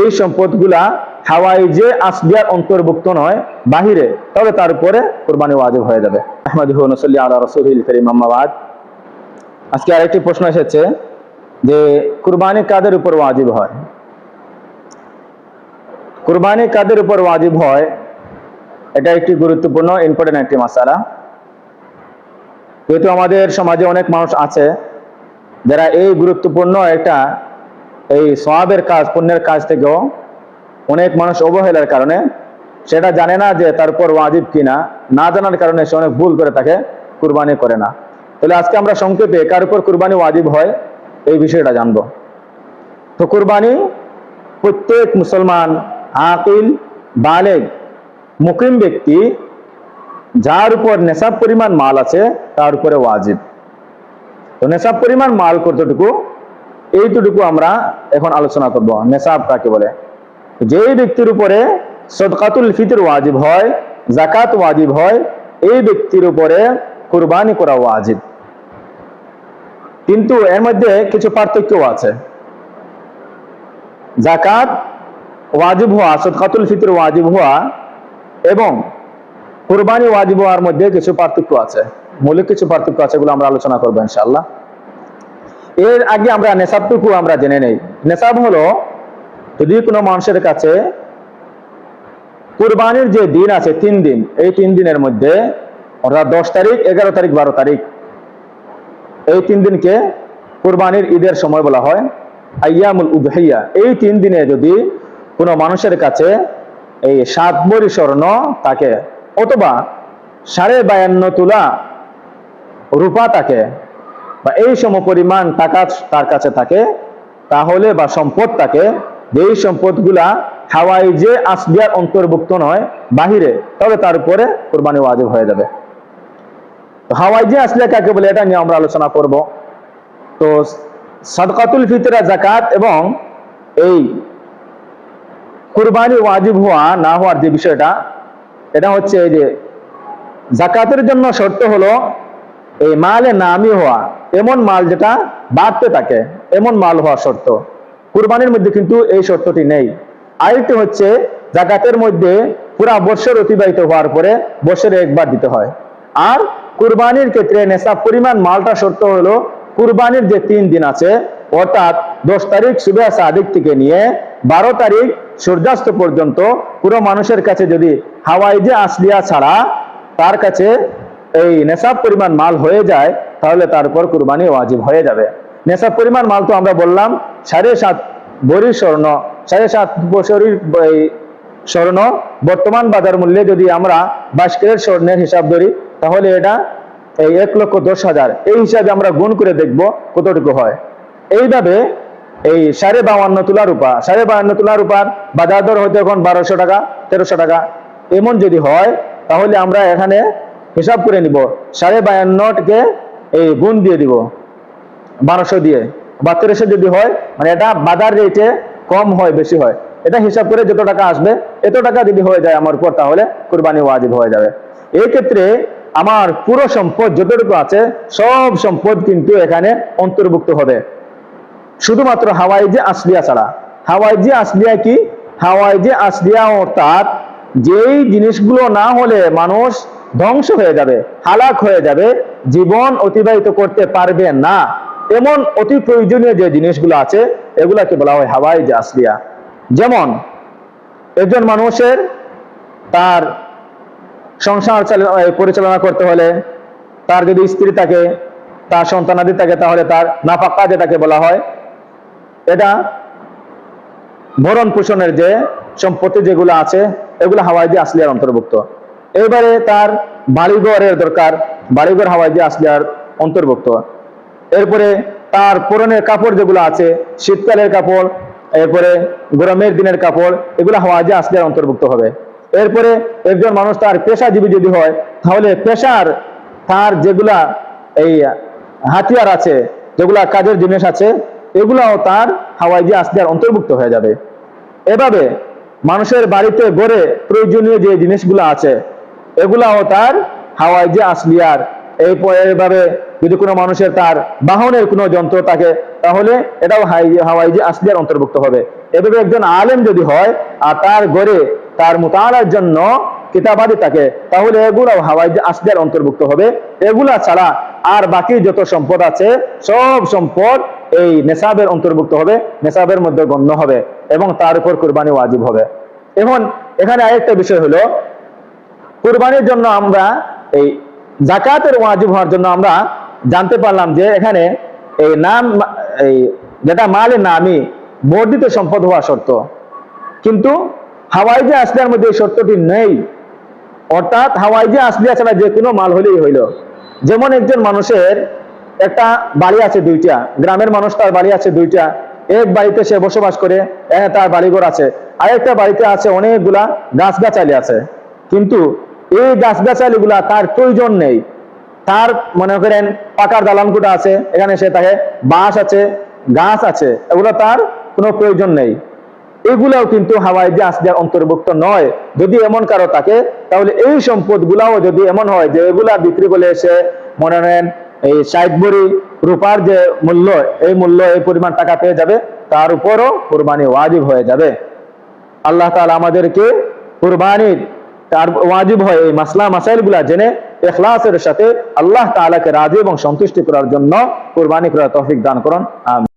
এই সম্পদগুলা হাওয়াই যে আসলিয়ার অন্তর্ভুক্ত নয়, বাহিরে, তবে তার উপরে কোরবানি ওয়াজিব হয়ে যাবে। আহমদ নসল্লি আলা রসুল করিম আম্মাবাদ আজকে আরেকটি প্রশ্ন এসেছে যে, কুরবানি কাদের উপর ওয়াজিব হয়? কুরবানি কাদের উপর ওয়াজিব হয়? এটা একটি গুরুত্বপূর্ণ ইম্পর্টেন্ট একটি মাসালা। যেহেতু আমাদের সমাজে অনেক মানুষ আছে, যারা এই গুরুত্বপূর্ণ একটা এই সওয়াবের কাজ, পুণ্যের কাজ থেকেও অনেক মানুষ অবহেলার কারণে সেটা জানে না যে তারপর ওয়াজিব কিনা, না জানার কারণে সে অনেক ভুল করে তাকে কুরবানি করে না। তাহলে আজকে আমরা সংক্ষেপে কার উপর কুরবানি ওয়াজিব হয় এই বিষয়টা জানব। তো কুরবানি প্রত্যেক মুসলমান আকিল, বালেগ মুকিম ব্যক্তি যার উপর নেশাব পরিমাণ মাল আছে তার উপরে ওয়াজিব। তো নেশাব পরিমাণ মাল কতটুকু? এইটুকু আমরা এখন আলোচনা করব। নেশাব কাকে বলে? যেই ব্যক্তির উপরে সদকাতুল ফিতর ওয়াজিব হয় জাকাত ওয়াজিব হয়, এই ব্যক্তির উপরে কুরবানি করা ওয়াজিব। কিন্তু এর মধ্যে কিছু পার্থক্য আছে। জাকাত ওয়াজিব হওয়া, সদকাতুল ফিতর ওয়াজিব হওয়া এবং কুরবানি ওয়াজিব হওয়ার মধ্যে কিছু পার্থক্য আছে। মৌলিক কিছু পার্থক্য আছে এগুলো আমরা আলোচনা করব ইনশাআল্লাহ। এর আগে আমরা নেশাবটুকু আমরা জেনে নেই। নেশাব হলো, যদি কোনো মানুষের কাছে কুরবানির যে দিন আছে, তিন দিন, এই তিন দিনের মধ্যে অর্থাৎ দশ তারিখ, এগারো তারিখ, বারো তারিখ, এই তিন দিনকে কুরবানির ঈদের সময় বলা হয় আয়ামুল উদহাইয়া এই তিন দিনে যদি কোনো মানুষের কাছে এই সাত বড়ি স্বর্ণ থাকে, অথবা সাড়ে বায়ান্ন তুলা রূপা থাকে বা এই সম পরিমাণ টাকা তার কাছে থাকে, তাহলে বা সম্পদ থাকে এই সম্পদগুলা হাওয়াই যে আসবিয়ার অন্তর্ভুক্ত নয় বাহিরে, তবে তার উপরে কোরবানি ওয়াজিব হয়ে যাবে। হাওয়াই যে আসলে কাকে বলে, এটা নিয়ে আমরা আলোচনা করব। তো সদকাতুল ফিতরা জাকাত এবং এই কুরবানি ওয়াজিব হওয়া, না হওয়ার যে বিষয়টা, এটা হচ্ছে এই যে জাকাতের জন্য শর্ত হলো এই মালে নামি হওয়া, এমন মাল যেটা বাড়তে থাকে, এমন মাল হওয়া শর্ত। কুরবানির মধ্যে কিন্তু এই শর্তটি নেই। আরেকটি হচ্ছে, জাকাতের মধ্যে পুরা বৎসর অতিবাহিত হওয়ার পরে বছরে একবার দিতে হয়। আর কুরবানির ক্ষেত্রে নেশা পরিমাণ মালটা শর্ত হলো, কুরবানির যে তিন দিন আছে, অর্থাৎ দশ তারিখ সুবেহ সাদিক থেকে নিয়ে বারো তারিখ সূর্যাস্ত পর্যন্ত পুরো মানুষের কাছে যদি হাওয়াই যে আসলিয়া ছাড়া, তার কাছে এই নেশাব পরিমাণ মাল হয়ে যায়, তাহলে তার উপর কুরবানি ওয়াজিব হয়ে যাবে। নেশাব পরিমাণ মাল তো আমরা বললাম, সাড়ে সাত বড়ি স্বর্ণ, সাড়ে সাত বছরের স্বর্ণ, বর্তমান বাজার মূল্যে যদি আমরা ক্যারেট স্বর্ণের হিসাব ধরি, তাহলে এটা এই এক লক্ষ দশ হাজার। এই হিসাবে আমরা গুণ করে দেখব কতটুকু হয়। এইভাবে এই সাড়ে বাউান্ন তুলা রূপা, সাড়ে বাউান্ন তুলা রূপার বাজার দর হয়তো এখন বারোশো টাকা, তেরোশো টাকা। এমন যদি হয়, তাহলে আমরা এখানে হিসাব করে নিব। সাড়ে বায়ান্নকে এই গুণ দিয়ে দিব। বারোশো দিয়ে। বা তেরোশো যদি হয় মানে এটা বাজার রেটে কম হয়, বেশি হয়। এটা হিসাব করে যত টাকা আসবে, এত টাকা যদি হয়ে যায় আমার উপর, তাহলে কোরবানি ওয়াজিব হয়ে যাবে। এই ক্ষেত্রে আমার পুরো সম্পদ যতটুকু আছে, সব সম্পদ কিন্তু এখানে অন্তর্ভুক্ত হবে। শুধুমাত্র হাওয়াই যে আসলিয়া ছাড়া। হাওয়াই যে আসলিয়া কি? হাওয়াই যে আসলিয়া অর্থাৎ যেই জিনিসগুলো না হলে মানুষ ধ্বংস হয়ে যাবে, হালাক হয়ে যাবে, জীবন অতিবাহিত করতে পারবে না। এমন অতি প্রয়োজনীয় যে জিনিসগুলো আছে, এগুলাকে বলা হয় হাওয়াই যে আসলিয়া। যেমন, একজন মানুষের তার সংসার পরিচালনা করতে হলে তার যদি স্ত্রী থাকে, তার সন্তানাদি থাকে, তাহলে তার নাফাক্কা যেটাকে বলা হয়, এটা ভরণ পোষণের যে সম্পত্তি যেগুলো আছে, এগুলো হাওয়াই দিয়ে আসলিয়ার অন্তর্ভুক্ত। এবারে তার বাড়িঘরের দরকার, বাড়িঘর হাওয়াই দিয়ে আসলিয়ার অন্তর্ভুক্ত। এরপরে তার পুরনের কাপড় যেগুলো আছে, শীতকালের কাপড়, এরপরে গরমের দিনের কাপড়, এগুলো হাওয়াই দিয়ে আসলিয়ার অন্তর্ভুক্ত হবে। এরপরে একজন মানুষ তার পেশাজীবী যদি হয়, তাহলে পেশার তার যেগুলা এই হাতিয়ার আছে, যেগুলা কাজের জিনিস আছে, এগুলাও তার হাওয়াই দিয়ে আসলিয়ার অন্তর্ভুক্ত হয়ে যাবে। এভাবে মানুষের বাড়িতে গড়ে প্রয়োজনীয় যে জিনিসগুলো আছে এগুলাও তার হাওয়াই যে আসলিয়ার। এই এইভাবে যদি কোনো মানুষের তার বাহনের কোনো যন্ত্র থাকে, তাহলে এটাও হাওয়াই যে আসলিয়ার অন্তর্ভুক্ত হবে। এভাবে একজন আলেম যদি হয়, আর তার গড়ে, তার মোতালার জন্য কিতাবাদি থাকে, তাহলে এগুলো হাওয়াই আসদের অন্তর্ভুক্ত হবে। এগুলা ছাড়া আর বাকি যত সম্পদ আছে, সব সম্পদ এই নেশাবের অন্তর্ভুক্ত হবে নেশাবের মধ্যে গণ্য হবে এবং তার উপর কোরবানি ওয়াজিব হবে। এখন এখানে আরেকটা বিষয় হলো কুরবানির জন্য আমরা এই জাকাতের ওয়াজিব হওয়ার জন্য আমরা জানতে পারলাম যে এখানে এই নাম, এই যেটা মালের নামই বর্ধিত সম্পদ হওয়া শর্ত। কিন্তু হাওয়াই যে আসলিয়ার মধ্যে এই শর্তটি নেই। অর্থাৎ হাওয়াই যে আসলিয়া ছাড়া যে কোনো মাল হলেই হইল। যেমন একজন মানুষের একটা বাড়ি আছে দুইটা, গ্রামের মানুষ তার বাড়ি আছে দুইটা, এক বাড়িতে সে বসবাস করে তার বাড়িঘর আছে। আরেকটা বাড়িতে আছে অনেকগুলা গাছগাছালি আছে। কিন্তু এই গাছগাছালি গুলা তার প্রয়োজন নেই। তার মনে করেন পাকার দালানকুটা আছে, এখানে সে তাকে বাঁশ আছে, গাছ আছে, এগুলো তার কোনো প্রয়োজন নেই। এগুলাও কিন্তু হাওয়াই দেওয়ার অন্তর্ভুক্ত নয়। যদি এমন কারও থাকে, তাহলে এই সম্পদ গুলাও যদি এমন হয় যে এগুলা বিক্রি করলে এসে মনে নেন এই ষাট বড়ি রূপার যে মূল্য, এই মূল্য, এই পরিমাণ টাকা পেয়ে যাবে, তার উপরও কোরবানি ওয়াজিব হয়ে যাবে। আল্লাহ তাআলা আমাদেরকে কুরবানির তার ওয়াজিব হয় এই মাসলা মাসাইলগুলা জেনে এখলাসের সাথে আল্লাহ তালাকে রাজি এবং সন্তুষ্টি করার জন্য কোরবানি করার তৌফিক দান করুন। আমিন।